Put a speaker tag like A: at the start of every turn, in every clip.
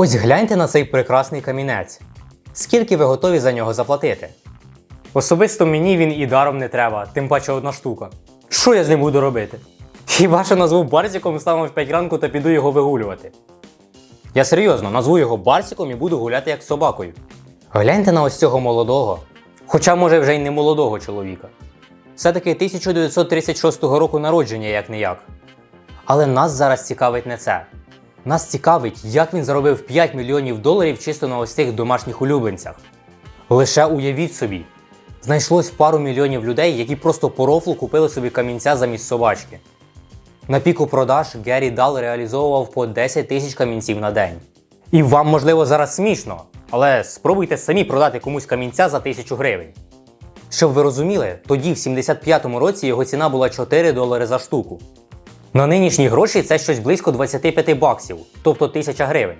A: Ось гляньте на цей прекрасний камінець. Скільки ви готові за нього заплатити? Особисто мені він і даром не треба, тим паче одна штука. Що я з ним буду робити? Хіба що назву Барсіком, встану в 5 ранку та піду його вигулювати. Я серйозно назву його Барсіком і буду гуляти як з собакою. Гляньте на ось цього молодого, хоча може вже й не молодого чоловіка. Все-таки 1936 року народження, як не як. Але нас зараз цікавить не це. Нас цікавить, як він заробив 5 мільйонів доларів чисто на ось цих домашніх улюбленцях. Лише уявіть собі, знайшлось пару мільйонів людей, які просто по рофлу купили собі камінця замість собачки. На піку продаж Геррі Дал реалізовував по 10 тисяч камінців на день. І вам, можливо, зараз смішно, але спробуйте самі продати комусь камінця за тисячу гривень. Щоб ви розуміли, тоді в 75-му році його ціна була 4 долари за штуку. На нинішні гроші це щось близько 25 баксів, тобто 1000 гривень.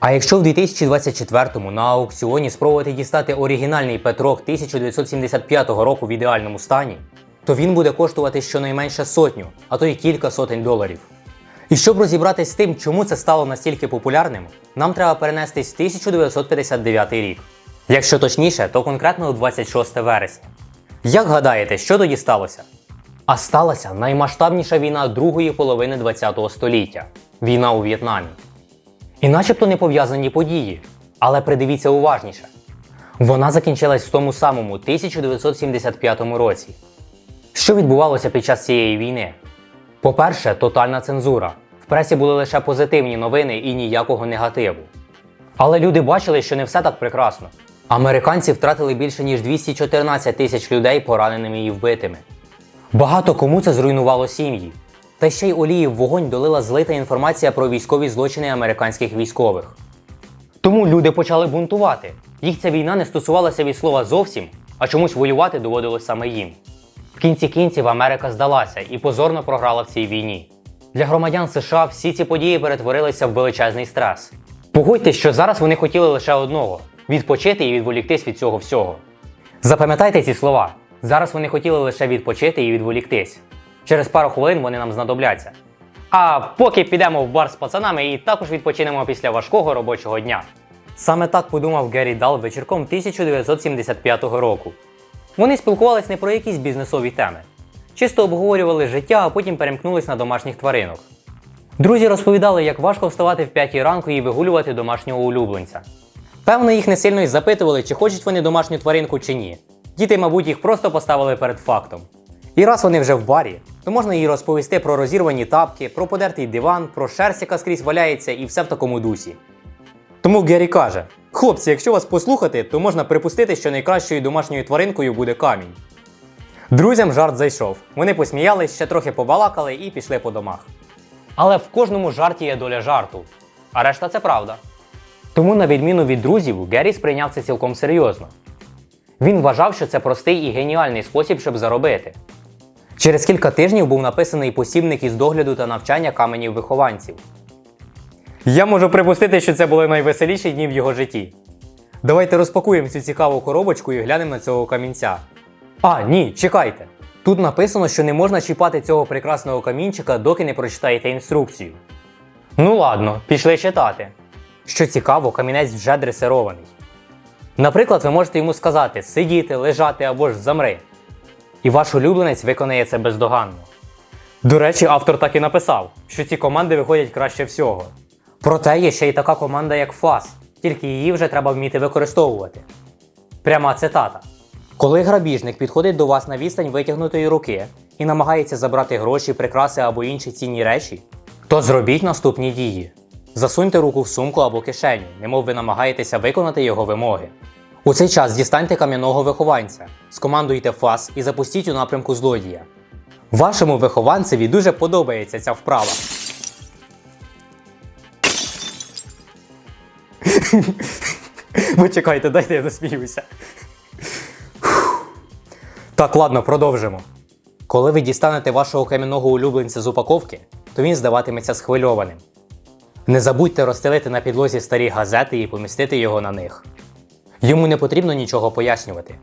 A: А якщо в 2024-му на аукціоні спробувати дістати оригінальний Петрок 1975 року в ідеальному стані, то він буде коштувати щонайменше сотню, а то й кілька сотень доларів. І щоб розібратись з тим, чому це стало настільки популярним, нам треба перенестись в 1959 рік. Якщо точніше, то конкретно у 26 вересня. Як гадаєте, що тоді сталося? А сталася наймасштабніша війна другої половини ХХ століття війна у В'єтнамі. І начебто не пов'язані події, але придивіться уважніше. Вона закінчилась в тому самому 1975 році. Що відбувалося під час цієї війни? По-перше, тотальна цензура. В пресі були лише позитивні новини і ніякого негативу. Але люди бачили, що не все так прекрасно. Американці втратили більше ніж 214 тисяч людей пораненими і вбитими. Багато кому це зруйнувало сім'ї. Та ще й олії в вогонь долила злита інформація про військові злочини американських військових. Тому люди почали бунтувати. Їх ця війна не стосувалася від слова зовсім, а чомусь воювати доводилось саме їм. В кінці кінців Америка здалася і позорно програла в цій війні. Для громадян США всі ці події перетворилися в величезний стрес. Погодьтесь, що зараз вони хотіли лише одного відпочити і відволіктись від цього всього. Запам'ятайте ці слова. Зараз вони хотіли лише відпочити і відволіктись. Через пару хвилин вони нам знадобляться. А поки підемо в бар з пацанами і також відпочинемо після важкого робочого дня. Саме так подумав Геррі Дал вечірком 1975 року. Вони спілкувались не про якісь бізнесові теми, чисто обговорювали життя, а потім перемкнулись на домашніх тваринок. Друзі розповідали, як важко вставати в 5 ранку і вигулювати домашнього улюбленця. Певно, їх не сильно й запитували, чи хочуть вони домашню тваринку чи ні. Діти, мабуть, їх просто поставили перед фактом. І раз вони вже в барі, то можна їй розповісти про розірвані тапки, про подертий диван, про шерсть, яка скрізь валяється, і все в такому дусі. Тому Геррі каже: хлопці, якщо вас послухати, то можна припустити, що найкращою домашньою тваринкою буде камінь. Друзям жарт зайшов. Вони посміялись, ще трохи побалакали і пішли по домах. Але в кожному жарті є доля жарту. А решта це правда. Тому, на відміну від друзів, Геррі сприйняв це цілком серйозно. Він вважав, що це простий і геніальний спосіб, щоб заробити. Через кілька тижнів був написаний посібник із догляду та навчання каменів вихованців. Я можу припустити, що це були найвеселіші дні в його житті. Давайте розпакуємо цю цікаву коробочку і глянемо на цього камінця. А, ні, чекайте. Тут написано, що не можна чіпати цього прекрасного камінчика, доки не прочитаєте інструкцію. Ну ладно, пішли читати. Що цікаво, камінець вже дресирований. Наприклад, ви можете йому сказати сидіти, лежати або ж замри. І ваш улюбленець виконає це бездоганно. До речі, автор так і написав, що ці команди виходять краще всього. Проте є ще й така команда, як FAS, тільки її вже треба вміти використовувати. Пряма цитата. Коли грабіжник підходить до вас на відстань витягнутої руки і намагається забрати гроші, прикраси або інші цінні речі, то зробіть наступні дії. Засуньте руку в сумку або кишеню, немов ви намагаєтеся виконати його вимоги. У цей час дістаньте кам'яного вихованця, скомандуйте фас і запустіть у напрямку злодія. Вашому вихованцеві дуже подобається ця вправа. Ви чекайте, дайте я засміюся. Так, ладно, продовжимо. Коли ви дістанете вашого кам'яного улюбленця з упаковки, то він здаватиметься схвильованим. Не забудьте розстелити на підлозі старі газети і помістити його на них. Йому не потрібно нічого пояснювати.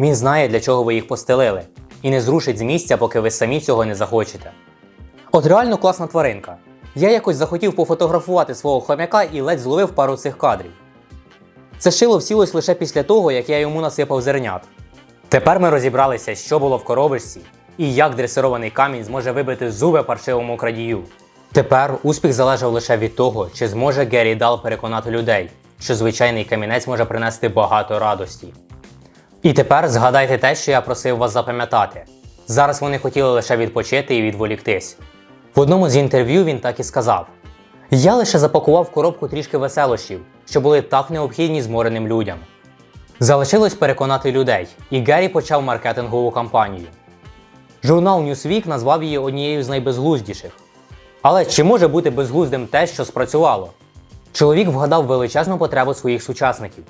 A: Він знає, для чого ви їх постелили, і не зрушить з місця, поки ви самі цього не захочете. От реально класна тваринка. Я якось захотів пофотографувати свого хомяка і ледь зловив пару цих кадрів. Це шило всілось лише після того, як я йому насипав зернят. Тепер ми розібралися, що було в коробочці і як дресирований камінь зможе вибити зуби паршивому крадію. Тепер успіх залежав лише від того, чи зможе Геррі Дал переконати людей, що звичайний камінець може принести багато радості. І тепер згадайте те, що я просив вас запам'ятати. Зараз вони хотіли лише відпочити і відволіктись. В одному з інтерв'ю він так і сказав: Я лише запакував коробку трішки веселощів, що були так необхідні змореним людям. Залишилось переконати людей, і Геррі почав маркетингову кампанію. Журнал Newsweek назвав її однією з найбезглуздіших. Але чи може бути безглуздим те, що спрацювало? Чоловік вгадав величезну потребу своїх сучасників.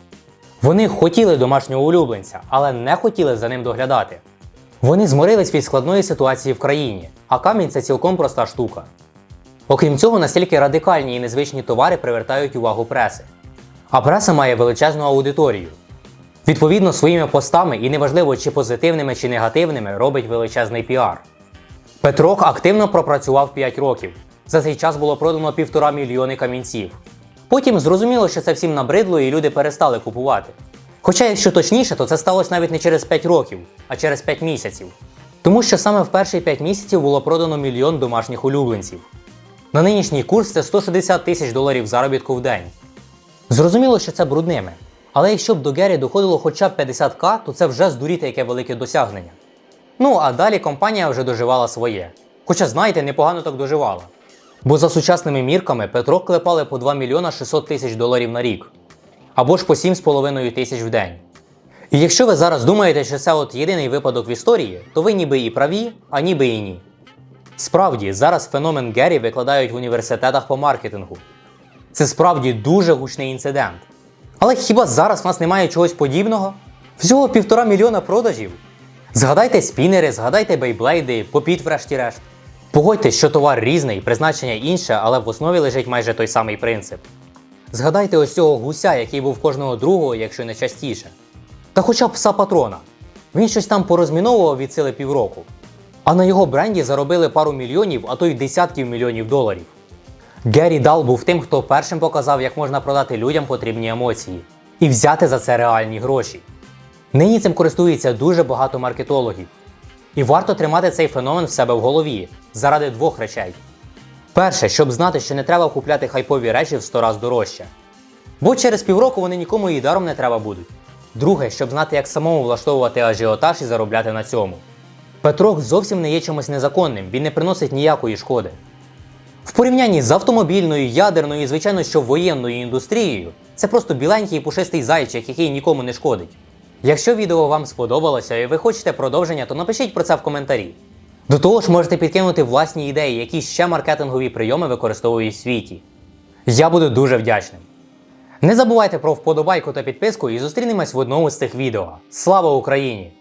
A: Вони хотіли домашнього улюбленця, але не хотіли за ним доглядати. Вони зморились від складної ситуації в країні, а камінь це цілком проста штука. Окрім цього, настільки радикальні і незвичні товари привертають увагу преси. А преса має величезну аудиторію. Відповідно, своїми постами і неважливо чи позитивними чи негативними робить величезний піар. Петрок активно пропрацював 5 років. За цей час було продано півтора мільйони камінців. Потім зрозуміло, що це всім набридло і люди перестали купувати. Хоча, якщо точніше, то це сталося навіть не через 5 років, а через 5 місяців. Тому що саме в перші 5 місяців було продано мільйон домашніх улюбленців. На нинішній курс це 160 тисяч доларів заробітку в день. Зрозуміло, що це брудними. Але якщо б до Гері доходило хоча б 50к, то це вже здуріти яке велике досягнення. Ну а далі компанія вже доживала своє. Хоча, знаєте, непогано так доживала. Бо за сучасними мірками Петро клепали по 2 мільйона 600 тисяч доларів на рік, або ж по 7,5 тисяч в день. І якщо ви зараз думаєте, що це от єдиний випадок в історії, то ви ніби і праві, а ніби і ні. Справді, зараз феномен Геррі викладають в університетах по маркетингу. Це справді дуже гучний інцидент. Але хіба зараз в нас немає чогось подібного? Всього півтора мільйона продажів. Згадайте спінери, згадайте бейблейди, попіт врешті-решт. Погодьтесь, що товар різний, призначення інше, але в основі лежить майже той самий принцип. Згадайте ось цього гуся, який був кожного другого, якщо не частіше. Та хоча б пса патрона. Він щось там порозміновував від сили півроку. А на його бренді заробили пару мільйонів, а то й десятків мільйонів доларів. Геррі Дал був тим, хто першим показав, як можна продати людям потрібні емоції і взяти за це реальні гроші. Нині цим користується дуже багато маркетологів. І варто тримати цей феномен в себе в голові заради двох речей. Перше, щоб знати, що не треба купляти хайпові речі в 100 раз дорожче. Бо через півроку вони нікому і даром не треба будуть. Друге, щоб знати, як самому влаштовувати ажіотаж і заробляти на цьому. Петрок зовсім не є чимось незаконним, він не приносить ніякої шкоди. В порівнянні з автомобільною, ядерною і, звичайно, що воєнною індустрією, це просто біленький і пушистий зайчик, який нікому не шкодить. Якщо відео вам сподобалося і ви хочете продовження, то напишіть про це в коментарі. До того ж, можете підкинути власні ідеї, які ще маркетингові прийоми використовують в світі. Я буду дуже вдячним. Не забувайте про вподобайку та підписку і зустрінемось в одному з цих відео. Слава Україні!